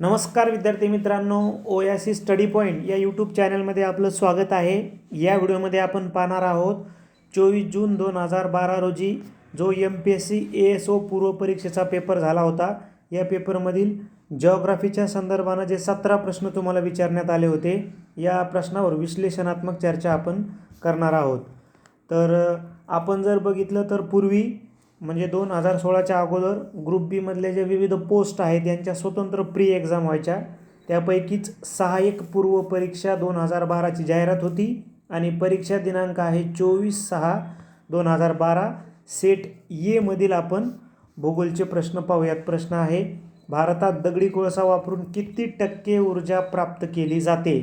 नमस्कार विद्यार्थी मित्रांनो ओयासी स्टडी पॉईंट या यूट्यूब चॅनलमध्ये आपलं स्वागत आहे. या व्हिडिओमध्ये आपण पाहणार आहोत चोवीस जून दोन हजार बारा रोजी जो M P S C A S O पूर्वपरीक्षेचा paper झाला होता या पेपरमधील जॉग्राफीच्या संदर्भानं जे सतरा प्रश्न तुम्हाला विचारण्यात आले होते या प्रश्नावर विश्लेषणात्मक चर्चा आपण करणार आहोत. तर आपण जर बघितलं तर पूर्वी म्हणजे दोन हजार सोळाच्या अगोदर ग्रुप बीमधले जे विविध पोस्ट आहेत यांच्या स्वतंत्र प्री एक्झाम व्हायच्या. त्यापैकीच सहाय्यक पूर्व परीक्षा दोन हजार बाराची जाहिरात होती आणि परीक्षा दिनांक आहे चोवीस सहा दोन हजार बारा. सेट येमधील आपण भूगोलचे प्रश्न पाहूयात. प्रश्न आहे भारतात दगडी कोळसा वापरून किती टक्के ऊर्जा प्राप्त केली जाते?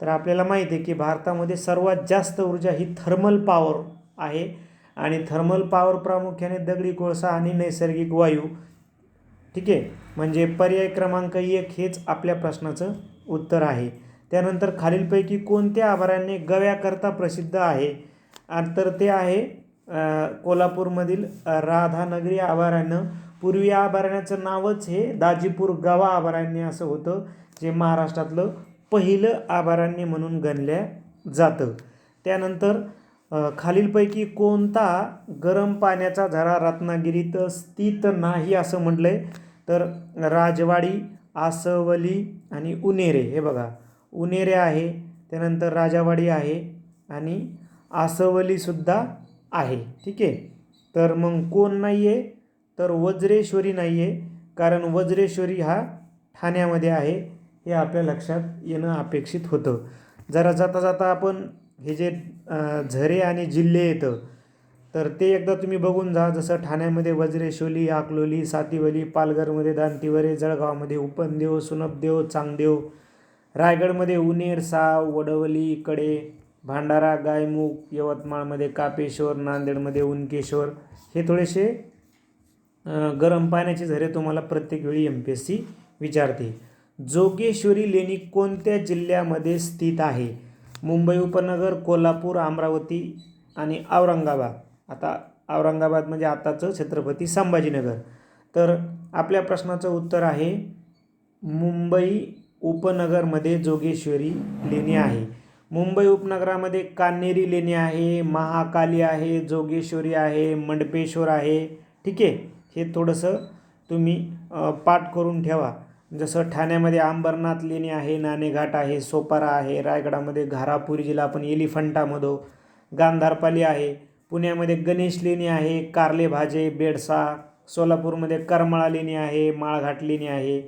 तर आपल्याला माहिती आहे की भारतामध्ये सर्वात जास्त ऊर्जा ही थर्मल पॉवर आहे. आणि थर्मल पॉवर प्रामुख्याने दगडी कोळसा आणि नैसर्गिक वायू. ठीक आहे? म्हणजे पर्याय क्रमांक एक हेच आपल्या प्रश्नाचं उत्तर आहे. त्यानंतर खालीलपैकी कोणत्या आभाराने गव्याकरता प्रसिद्ध आहे? तर ते आहे कोल्हापूरमधील राधानगरी आभारानं. पूर्वी अभयारण्याचं नावच हे दाजीपूर गवा अभयारण्य असं होतं जे महाराष्ट्रातलं पहिलं अभयारण्य म्हणून गणल्या जातं. त्यानंतर खालीलपैकी कोणता गरम पाण्याचा झरा रत्नागिरीत स्थित नाही असं म्हटलं आहे तर राजवाडी आसवली आणि उनेरे. हे बघा उनेरे आहे त्यानंतर राजावाडी आहे आणि आसवलीसुद्धा आहे. ठीक आहे? तर मग कोण नाही आहे तर वज्रेश्वरी नाही आहे कारण वज्रेश्वरी हा ठाण्यामध्ये आहे. हे आपल्या लक्षात येणं अपेक्षित होतं. जरा जाता जाता आपण हे जे झरे आणि जिल्हे येतं तर ते एकदा तुम्ही बघून जा. जसं ठाण्यामध्ये वज्रेश्वली अकलोली सातिवली पालघरमध्ये दांतिवरे जळगावमध्ये उपनदेव सुनपदेव चांगदेव रायगडमध्ये उनेर साव वडवली कडे भांडारा गायमुख यवतमाळमध्ये कापेश्वर नांदेडमध्ये उनकेश्वर हे थोडेसे गरम पाण्याचे झरे तुम्हाला प्रत्येक वेळी एम पी एस सी विचारते जोगेश्वरी लेणी कोणत्या जिल्ह्यामध्ये स्थित आहे? मुंबई उपनगर कोल्हापूर अमरावती आणि औरंगाबाद. आता औरंगाबाद म्हणजे आताचं छत्रपती संभाजीनगर. तर आपल्या प्रश्नाचं उत्तर आहे मुंबई उपनगरमध्ये जोगेश्वरी लेणी आहे. मुंबई उपनगरामध्ये कान्हेरी लेणी आहे महाकाली आहे जोगेश्वरी आहे मंडपेश्वर आहे. ठीक आहे? हे थोडंसं तुम्ही पाठ करून ठेवा. जसं ठाण्यामध्ये अंबरनाथ लेणी आहे नाणेघाट आहे सोपारा आहे रायगडामध्ये घारापुरी जिल्हा आपण एलिफंटामधो गांधारपाली आहे पुण्यामध्ये गणेश लेणी आहे कार्ले भाजे बेडसा सोलापूरमध्ये करमळा लेणी आहे माळघाट लेणी आहे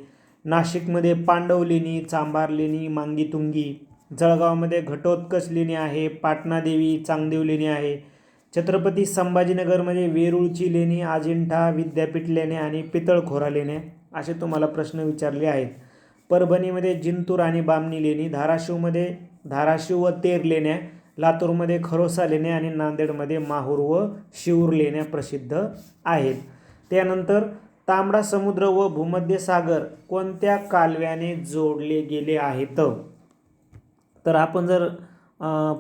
नाशिकमध्ये पांडव लेणी चांभार लेणी मांगीतुंगी जळगावमध्ये घटोत्कच लेणी आहे पाटणादेवी चांगदेव लेणी आहे छत्रपती संभाजीनगरमध्ये म्हणजे वेरूळची लेणी अजिंठा विद्यापीठ लेणे आणि पितळखोरा लेणे. असे तुम्हाला प्रश्न विचारले आहेत. परभणीमध्ये जिंतूर आणि बामणी लेणी धाराशिवमध्ये धाराशिव व तेर लेण्या लातूरमध्ये खरोसा लेण्या आणि नांदेडमध्ये माहूर व शिऊर लेण्या प्रसिद्ध आहेत. त्यानंतर तांबडा समुद्र व भूमध्य सागर कोणत्या कालव्याने जोडले गेले आहेत? तर आपण जर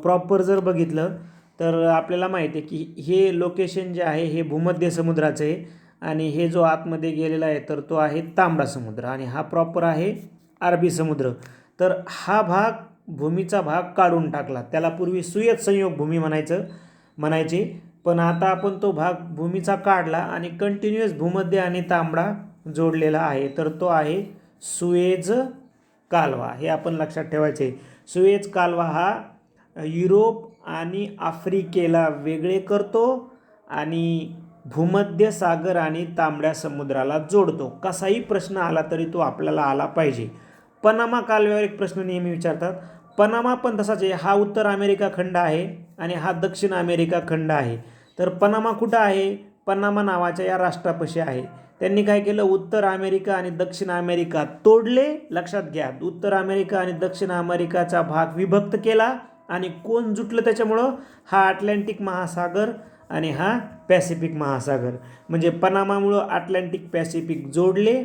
प्रॉपर जर बघितलं तर आपल्याला माहिती आहे की हे लोकेशन जे आहे हे भूमध्य समुद्राचं आहे. आणि हे जो आतमध्ये गेलेला आहे तर तो आहे तांबडा समुद्र आणि हा प्रॉपर आहे अरबी समुद्र. तर हा भाग भूमीचा भाग काढून टाकला. त्याला पूर्वी सुयत संयोग भूमी म्हणायचं म्हणायचे. पण आता आपण तो भाग भूमीचा काढला आणि कंटिन्युअस भूमध्य आणि तांबडा जोडलेला आहे. तर तो आहे सुएज कालवा. हे आपण लक्षात ठेवायचे. सुएज कालवा हा युरोप आणि आफ्रिकेला वेगळे करतो आणि भूमध्य सागर आणि तांबड्या समुद्राला जोडतो. कसाही प्रश्न आला तरी तो आपल्याला आला पाहिजे. पनामा कालव्यावर एक प्रश्न नेहमी विचारतात. पनामा पण तसाच आहे. हा उत्तर अमेरिका खंड आहे आणि हा दक्षिण अमेरिका खंड आहे. तर पनामा कुठं आहे? पनामा नावाच्या या राष्ट्रापाशी आहे. त्यांनी काय केलं? उत्तर अमेरिका आणि दक्षिण अमेरिका तोडले. लक्षात घ्या. उत्तर अमेरिका आणि दक्षिण अमेरिकाचा भाग विभक्त केला आणि कोण जुटलं त्याच्यामुळं? हा अटलांटिक महासागर आणि हा पॅसिफिक महासागर. म्हणजे पनामामुळं अटलांटिक पॅसिफिक जोडले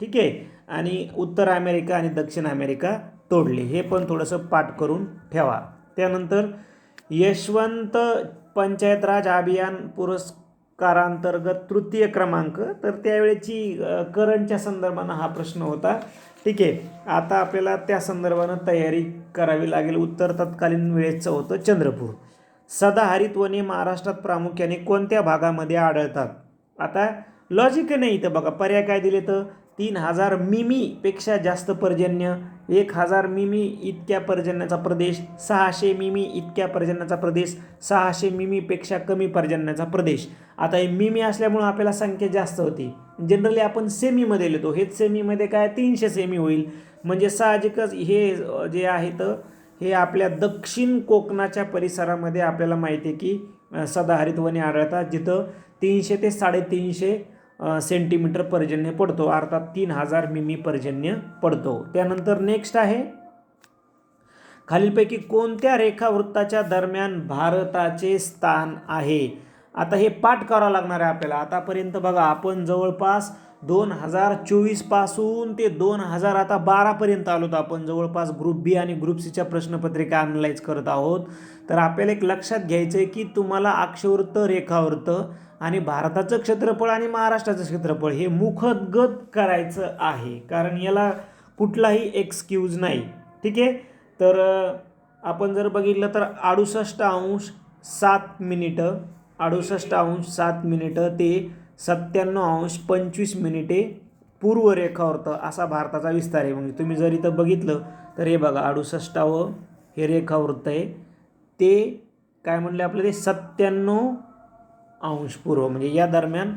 ठीक आहे आणि उत्तर अमेरिका आणि दक्षिण अमेरिका तोडले. हे पण थोडंसं पाठ करून ठेवा. त्यानंतर यशवंत पंचायत राज अभियान पुरस्कारांतर्गत तृतीय क्रमांक. तर त्यावेळेची करंटच्या संदर्भानं हा प्रश्न होता. ठीक आहे आता आपल्याला त्या संदर्भानं तयारी करावी लागेल. उत्तर तत्कालीन वेळेचं होतं चंद्रपूर. सदाहरित वने महाराष्ट्रात प्रामुख्याने कोणत्या भागामध्ये आढळतात? आता लॉजिक नाही इथं बघा. पर्याय काय दिले तर तीन हजार मिमीपेक्षा जास्त पर्जन्य. एक हजार मिमी इतक्या पर्जन्याचा प्रदेश. सहाशे मिमी इतक्या पर्जन्याचा प्रदेश. सहाशे मिमीपेक्षा कमी पर्जन्याचा प्रदेश. आता हे मिमी असल्यामुळं आपल्याला संख्या जास्त होती. जनरली आपण सेमीमध्ये लिहितो. हेच सेमीमध्ये काय? तीनशे सेमी होईल. म्हणजे साहजिकच हे जे आहे तर हे आपल्या दक्षिण कोकणाच्या परिसरामध्ये आपल्याला माहिती आहे की सदाहरित वने आढळतात जिथं तीनशे ते साडेतीनशे सेंटीमीटर पर्जन्य पडतो अर्थात तीन हजार मिमी पर्जन्य पडतो. त्यानंतर नेक्स्ट आहे. खालीलपैकी कोणत्या रेखावृत्ताच्या दरम्यान भारताचे स्थान आहे? आता हे पाठ करावं लागणार आहे आपल्याला. आतापर्यंत बघा आपण जवळपास दोन हजार चोवीसपासून ते दोन हजार आता बारापर्यंत आलो तर आपण. जवळपास ग्रुप बी आणि ग्रुप सीच्या प्रश्नपत्रिका अनलाईज करत आहोत. तर आपल्याला एक लक्षात घ्यायचं आहे की तुम्हाला अक्षवृत्त रेखावृत्त आणि भारताचं क्षेत्रफळ आणि महाराष्ट्राचं क्षेत्रफळ हे मुखगत करायचं आहे. कारण याला कुठलाही एक्सक्यूज नाही. ठीक आहे? तर आपण जर बघितलं तर अडुसष्ट अंश सात मिनिटं अडुसष्ट अंश सात मिनिटं ते सत्त्याण्णव अंश पंचवीस मिनिटे पूर्व रेखावृत्त असा भारताचा विस्तार आहे. म्हणजे तुम्ही जर इथं बघितलं तर हे बघा अडुसष्टावं हे रेखावृत्त आहे. ते काय म्हणले आपलं ते सत्त्याण्णव अंश पूर्व म्हणजे या दरम्यान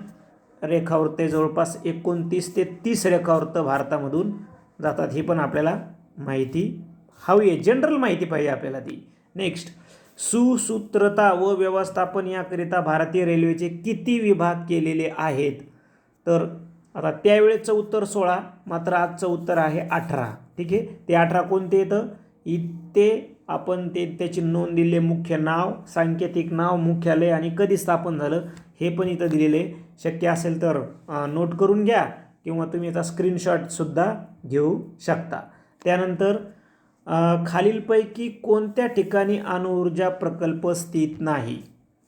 रेखावृत्त जवळपास एकोणतीस ते तीस रेखावृत्त भारतामधून जातात. ही पण आपल्याला माहिती हवी आहे. जनरल माहिती पाहिजे आपल्याला ती. नेक्स्ट सुसूत्रता व व्यवस्थापन याकरिता भारतीय रेल्वेचे किती विभाग केलेले आहेत? तर आता त्यावेळेचं उत्तर सोळा मात्र आजचं उत्तर आहे अठरा. ठीक आहे? ते अठरा कोणते येतं इथे आपण ते त्याची नोंद दिले मुख्य नाव सांकेतिक नाव मुख्यालय आणि कधी स्थापन झालं हे पण इथं दिलेले शक्य असेल तर नोट करून घ्या किंवा तुम्ही याचा स्क्रीनशॉटसुद्धा घेऊ शकता. त्यानंतर खालीलपैकी कोणत्या ठिकाणी अणुऊर्जा प्रकल्प स्थित नाही?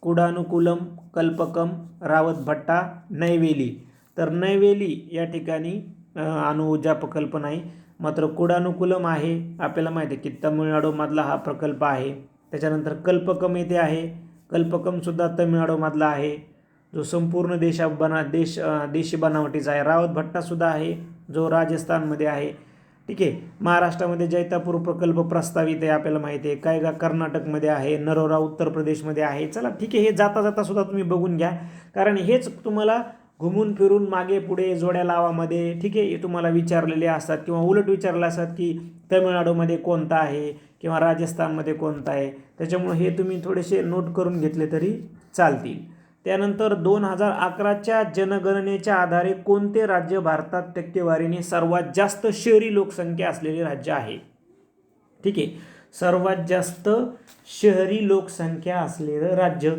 कुडानुकुलम कल्पकम रावतभट्टा नैवेली. तर नैवेली या ठिकाणी अणुऊर्जा प्रकल्प नाही मात्र कुडानुकुलम आहे. आपल्याला माहिती आहे की तमिळनाडूमधला हा प्रकल्प आहे. त्याच्यानंतर कल्पकम येथे आहे. कल्पकमसुद्धा तमिळनाडूमधला आहे. जो संपूर्ण देशा बना देश देशी बनावटीचा आहे. रावतभट्टासुद्धा आहे. जो राजस्थानमध्ये आहे. ठीक आहे. महाराष्ट्रामध्ये जैतापूर प्रकल्प प्रस्तावित आहे आपल्याला माहिती आहे. काय का कर्नाटकमध्ये आहे नरोरा उत्तर प्रदेशमध्ये आहे. चला ठीक आहे. हे जाता जाता सुद्धा तुम्ही बघून घ्या. कारण हेच तुम्हाला घुमून फिरून मागे पुढे जोड्या लावामध्ये ठीक आहे हे तुम्हाला विचारलेले असतात किंवा उलट विचारले असतात की तमिळनाडूमध्ये कोणता आहे किंवा राजस्थानमध्ये कोणता आहे. त्याच्यामुळे हे तुम्ही थोडेसे नोट करून घेतले तरी चालतील. त्यानंतर दोन हजार अकराच्या जनगणनेच्या आधारे कोणते राज्य भारतात टक्केवारीने सर्वात जास्त शहरी लोकसंख्या असलेले राज्य आहे? ठीक आहे. सर्वात जास्त शहरी लोकसंख्या असलेलं राज्य.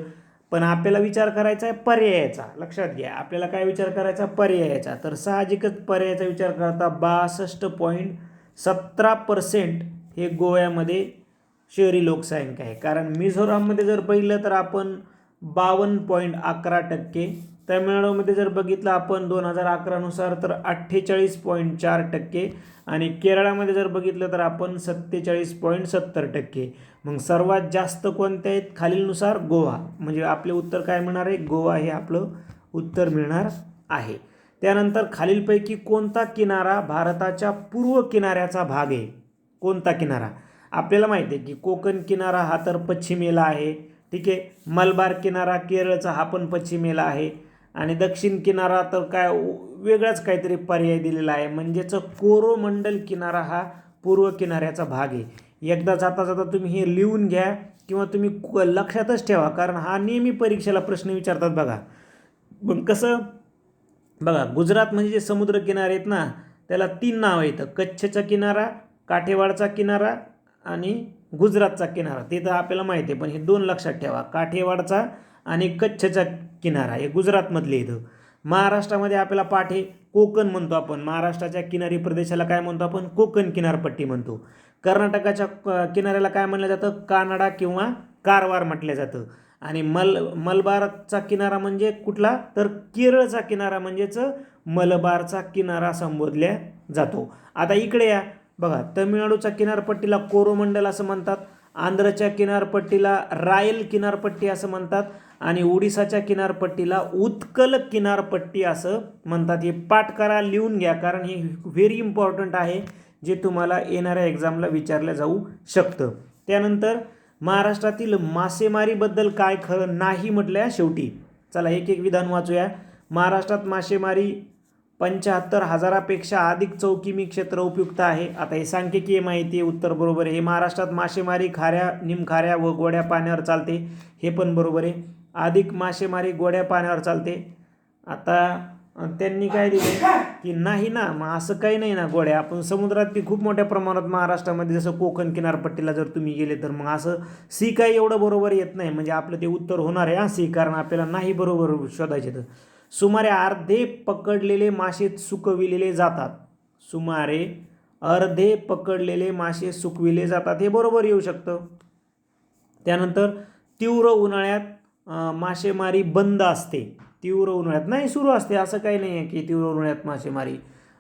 पण आपल्याला विचार करायचा आहे पर्यायाचा. लक्षात घ्या. आपल्याला काय विचार करायचा? पर्यायाचा. तर साहजिकच पर्यायाचा विचार करता बासष्ट पॉईंट सतरा पर्सेंट हे गोव्यामध्ये शहरी लोकसंख्या आहे. कारण मिझोराममध्ये जर पाहिलं तर आपण बावन्न पॉईंट अकरा टक्के. तमिळनाडूमध्ये जर बघितलं आपण दोन हजार अकरानुसार तर अठ्ठेचाळीस पॉईंट चार टक्के. आणि केरळामध्ये जर बघितलं तर आपण सत्तेचाळीस पॉईंट सत्तर टक्के. मग सर्वात जास्त कोणत्या आहेत? खालीलनुसार गोवा. म्हणजे आपले उत्तर काय मिळणार आहे? गोवा हे आपलं उत्तर मिळणार आहे. त्यानंतर खालीलपैकी कोणता किनारा भारताच्या पूर्व किनाऱ्याचा भाग आहे? कोणता किनारा? आपल्याला माहिती आहे की कोकण किनारा हा तर पश्चिमेला आहे. ठीक आहे. मलबार किनारा केरळचा हा पण पश्चिमेला आहे. आणि दक्षिण किनारा तर काय वेगळाच काहीतरी पर्याय दिलेला आहे. म्हणजेच कोरोमंडल किनारा हा पूर्व किनाऱ्याचा भाग आहे. एकदा जाता जाता तुम्ही हे लिहून घ्या किंवा तुम्ही लक्षातच ठेवा. कारण हा नेहमी परीक्षेला प्रश्न विचारतात बघा. मग कसं? बघा गुजरात म्हणजे जे समुद्र किनारे आहेत ना त्याला तीन नावं येतं कच्छचा किनारा काठेवाडचा किनारा आणि गुजरातचा किनारा ते तर आपल्याला माहिती आहे पण हे दोन लक्षात ठेवा. काठेवाडचा आणि कच्छचा किनारा हे गुजरातमधले इथं महाराष्ट्रामध्ये आपल्याला पाठे कोकण म्हणतो आपण. महाराष्ट्राच्या किनारी प्रदेशाला काय म्हणतो आपण? कोकण किनारपट्टी म्हणतो. कर्नाटकाच्या क- किनाऱ्याला काय म्हणलं जातं? कानडा किंवा कारवार म्हटलं जातं. आणि मल मलबारचा किनारा म्हणजे कुठला? तर केरळचा किनारा म्हणजेच मलबारचा किनारा संबोधल्या जातो. आता इकडे या. बघा तमिळनाडूच्या किनारपट्टीला कोरोमंडल असं म्हणतात आंध्रच्या किनारपट्टीला रायल किनारपट्टी असं म्हणतात आणि ओडिसाच्या किनारपट्टीला उत्कल किनारपट्टी असं म्हणतात. हे पाठ करा लिहून घ्या कारण हे व्हेरी इम्पॉर्टंट आहे जे तुम्हाला येणाऱ्या एक्झामला विचारलं जाऊ शकतं. त्यानंतर महाराष्ट्रातील मासेमारीबद्दल काय खरं नाही म्हटलं आहे शेवटी. चला एक एक विधान वाचूया. महाराष्ट्रात मासेमारी पंच्याहत्तर हजारापेक्षा अधिक चौकिमी क्षेत्र उपयुक्त आहे. आता हे सांख्यिकीय माहिती आहे उत्तर बरोबर आहे. हे महाराष्ट्रात मासेमारी खाऱ्या निमखाऱ्या व गोड्या पाण्यावर चालते. हे पण बरोबर आहे. अधिक मासेमारी गोड्या पाण्यावर चालते. आता त्यांनी काय दिले? की नाही ना मग असं काही नाही ना गोड्या. आपण समुद्रात ती खूप मोठ्या प्रमाणात महाराष्ट्रामध्ये जसं कोकण किनारपट्टीला जर तुम्ही गेले तर मग असं सी काही एवढं बरोबर येत नाही. म्हणजे आपलं ते उत्तर होणार आहे हां सी कारण आपल्याला नाही बरोबर शोधायचे तर. सुमारे अर्धे पकडलेले मासे सुकविलेले जातात. सुमारे अर्धे पकडलेले मासे सुकविले जातात. हे बरोबर येऊ शकतं. त्यानंतर तीव्र उन्हाळ्यात मासेमारी बंद असते. तीव्र उन्हाळ्यात नाही सुरू असते. असं काही नाही आहे की तीव्र उन्हाळ्यात मासेमारी.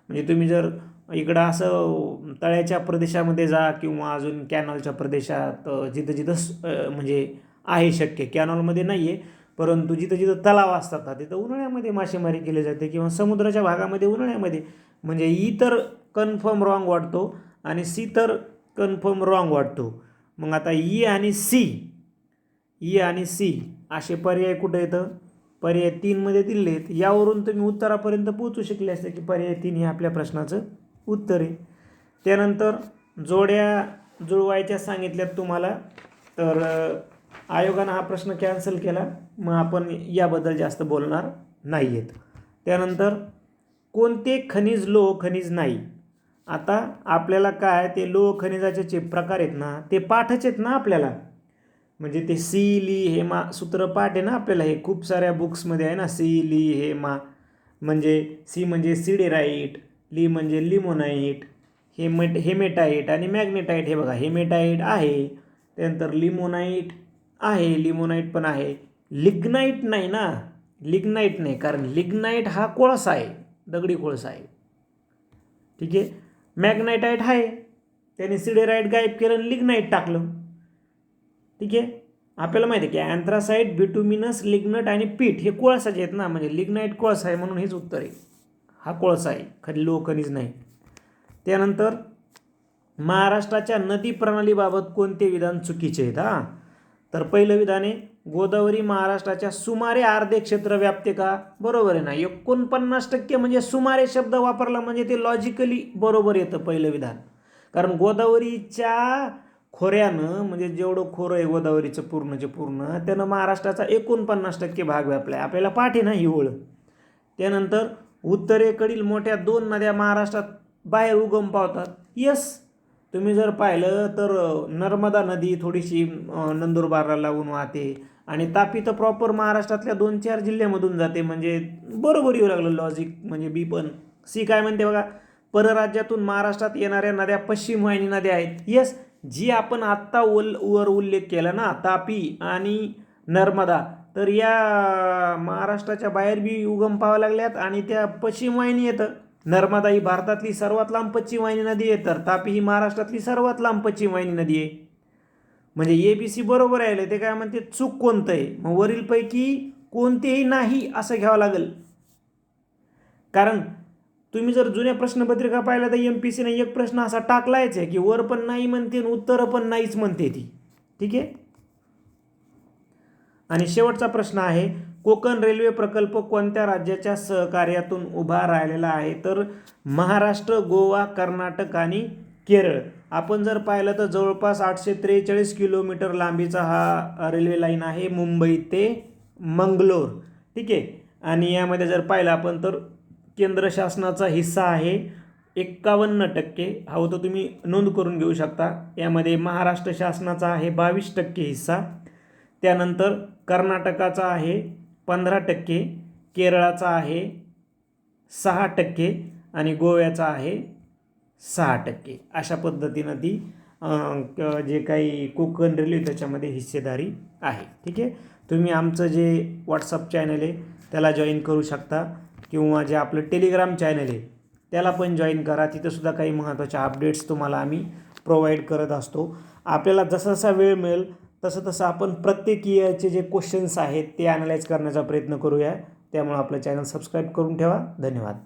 म्हणजे तुम्ही जर इकडं असं तळ्याच्या प्रदेशामध्ये जा किंवा अजून कॅनॉलच्या प्रदेशात जिथं जिथं म्हणजे आहे शक्य. कॅनॉलमध्ये नाही आहे परंतु जिथं जिथं तलाव असतात ना तिथं उन्हाळ्यामध्ये मासेमारी केली जाते किंवा समुद्राच्या भागामध्ये उन्हाळ्यामध्ये. म्हणजे ई तर कन्फर्म रॉंग वाटतो आणि सी तर कन्फर्म रॉंग वाटतो. मग आता ई आणि सी ई आणि सी असे पर्याय कुठं येतं? पर्याय तीनमध्ये दिले आहेत. यावरून तुम्ही उत्तरापर्यंत पोहोचू शकले असते की पर्याय तीन हे आपल्या प्रश्नाचं उत्तर आहे. त्यानंतर जोड्या जुळवायच्या सांगितल्यात तुम्हाला. तर आयोगानं हा प्रश्न कॅन्सल केला. मग आपण याबद्दल जास्त बोलणार नाही आहेत त्यानंतर कोणते खनिज लोह खनिज नाही? आता आपल्याला काय ते लोह खनिजाचे जे प्रकार आहेत ना ते पाठच आहेत ना आपल्याला. म्हणजे ते सी ली हे मा सूत्र पाठ आहे ना आपल्याला. हे खूप साऱ्या बुक्समध्ये आहे ना सी ली हे मा म्हणजे सी म्हणजे सिडेराईट ली म्हणजे लिमोनाईट हेमेट हेमेटाईट आणि मॅग्नेटाईट हे बघा हेमेटाईट आहे. त्यानंतर लिमोनाईट आहे लिमोनाईट पण आहे. लिग्नाईट नाही ना? लिग्नाईट नाही कारण लिग्नाईट हा कोळसा आहे दगडी कोळसा आहे. ठीक आहे? मॅग्नायटाईट आहे. त्याने सिडेराईट गायब केलं आणि लिग्नाईट टाकलं. ठीक आहे? आपल्याला माहिती आहे की अँथ्रासाईट बिटुमिनस लिग्नट आणि पीठ हे कोळसाचे आहेत ना? म्हणजे लिग्नाईट कोळसा आहे म्हणून हेच उत्तर आहे. हा कोळसा आहे. खरी लो खनिज नाही. त्यानंतर महाराष्ट्राच्या नदी प्रणालीबाबत कोणते विधान चुकीचे आहेत हां? तर पहिलं विधान आहे गोदावरी महाराष्ट्राच्या सुमारे अर्धे क्षेत्र व्यापते का? बरोबर आहे ना? एकोणपन्नास टक्के म्हणजे सुमारे शब्द वापरला म्हणजे ते लॉजिकली बरोबर येतं पहिलं विधान. कारण गोदावरीच्या खोऱ्यानं म्हणजे जेवढं खोरं आहे गोदावरीचं पूर्णचे पूर्ण त्यानं महाराष्ट्राचा एकोणपन्नास टक्के भाग व्यापला आहे आपल्याला पाठ आहे ना ही ओळ. त्यानंतर उत्तरेकडील मोठ्या दोन नद्या महाराष्ट्रात बाहेर उगम पावतात. यस तुम्ही जर पाहिलं तर नर्मदा नदी थोडीशी नंदुरबारला लागून वाहते आणि तापी तर प्रॉपर महाराष्ट्रातल्या दोन चार जिल्ह्यामधून जाते. म्हणजे बरोबर येऊ लागलं लॉजिक म्हणजे बी पण. सी काय म्हणते बघा? परराज्यातून महाराष्ट्रात येणाऱ्या नद्या पश्चिम वाहिनी नद्या आहेत. येस जी आपण आत्ता उल वर उल्लेख केला ना तापी आणि नर्मदा तर या महाराष्ट्राच्या बाहेर बी उगम पाहाव्या लागल्यात आणि त्या पश्चिम वाहिनी येतं. नर्मदा ही भारतातली सर्वात लांब पश्चिम वाहिनी नदी आहे तर तापी ही महाराष्ट्रातली सर्वात लांब पश्चिम वाहिनी नदी आहे. म्हणजे ए बी सी बरोबर आहे ते काय म्हणते चूक कोणतं आहे? मग वरीलपैकी कोणतेही नाही असं घ्यावं लागेल. कारण तुम्ही जर जुन्या प्रश्नपत्रिका पाहिल्या तर एम पी सीने एक प्रश्न असा टाकलायच आहे की वर पण नाही म्हणते आणि उत्तर पण नाहीच म्हणते ती. ठीक आहे? आणि शेवटचा प्रश्न आहे कोकण रेल्वे प्रकल्प कोणत्या राज्याच्या सहकार्यातून उभा राहिलेला आहे? तर महाराष्ट्र गोवा कर्नाटक आणि केरळ. आपण जर पाहिलं तर जवळपास आठशे त्रेचाळीस किलोमीटर लांबीचा हा रेल्वे लाईन आहे मुंबई ते मंगलोर. ठीक आहे? आणि यामध्ये जर पाहिलं आपण तर केंद्र शासनाचा हिस्सा आहे एक्कावन्न टक्के. हा होतं तुम्ही नोंद करून घेऊ शकता. यामध्ये महाराष्ट्र शासनाचा आहे बावीस टक्के हिस्सा. त्यानंतर कर्नाटकाचा आहे पंधरा टक्के केरळाचा आहे सहा टक्के आणि गोव्याचा आहे सहा टक्के. अशा पद्धतीनं ती जे काही कोकण रेल्वे त्याच्यामध्ये हिस्सेदारी आहे. ठीक आहे? तुम्ही आमचं जे व्हॉट्सअप चॅनल आहे त्याला जॉईन करू शकता. किंवा जे आपलं टेलिग्राम चॅनल आहे त्याला पण जॉईन करा. तिथंसुद्धा काही महत्त्वाच्या अपडेट्स तुम्हाला आम्ही प्रोव्हाइड करत असतो. आपल्याला जसा जसा वेळ मिळेल तसं तसं आपण प्रत्येक इयरचे जे क्वेश्चन्स आहेत ते ॲनालाइज करण्याचा प्रयत्न करूया. त्यामुळे आपलं चॅनल सबस्क्राईब करून ठेवा. धन्यवाद.